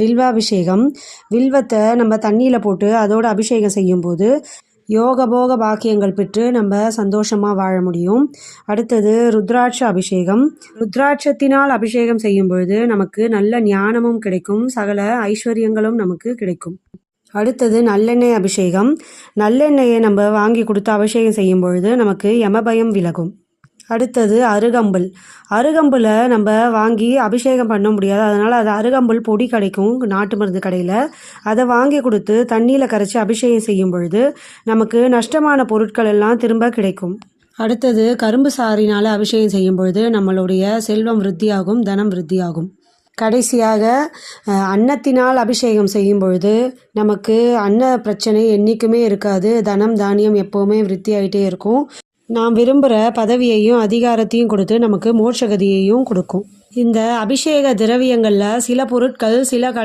வில்வாபிஷேகம். வில்வத்தை நம்ம தண்ணியில் போட்டு அதோட அபிஷேகம் செய்யும்போது யோக போக பாக்கியங்கள் பெற்று நம்ம சந்தோஷமாக வாழ முடியும். அடுத்தது ருத்ராட்ச அபிஷேகம். ருத்ராட்சத்தினால் அபிஷேகம் செய்யும் பொழுது நமக்கு நல்ல ஞானமும் கிடைக்கும். சகல ஐஸ்வர்யங்களும் நமக்கு கிடைக்கும். அடுத்தது நல்லெண்ணெய் அபிஷேகம். நல்லெண்ணெயை நம்ம வாங்கி கொடுத்து அபிஷேகம் செய்யும் பொழுது நமக்கு யமபயம் விலகும். அடுத்தது அருகம்புல். அருகம்புலை நம்ம வாங்கி அபிஷேகம் பண்ண முடியாது. அதனால் அது அருகம்புல் பொடி கிடைக்கும் நாட்டு மருந்து கடையில். அதை வாங்கி கொடுத்து தண்ணியில் கரைச்சி அபிஷேகம் செய்யும் பொழுது நமக்கு நஷ்டமான பொருட்கள் எல்லாம் திரும்ப கிடைக்கும். அடுத்தது கரும்பு சாரினால் அபிஷேகம் செய்யும் பொழுது நம்மளுடைய செல்வம் விருத்தியாகும் தனம் விருத்தியாகும். கடைசியாக அன்னத்தினால் அபிஷேகம் செய்யும் பொழுது நமக்கு அன்ன பிரச்சனை என்றைக்குமே இருக்காது. தனம் தானியம் எப்போவுமே விருத்தி ஆகிட்டே இருக்கும். நாம் விரும்புகிற பதவியையும் அதிகாரத்தையும் கொடுத்து நமக்கு மோட்சகதியையும் கொடுக்கும். இந்த அபிஷேக திரவியங்களில் சில பொருட்கள் சில கடவுள்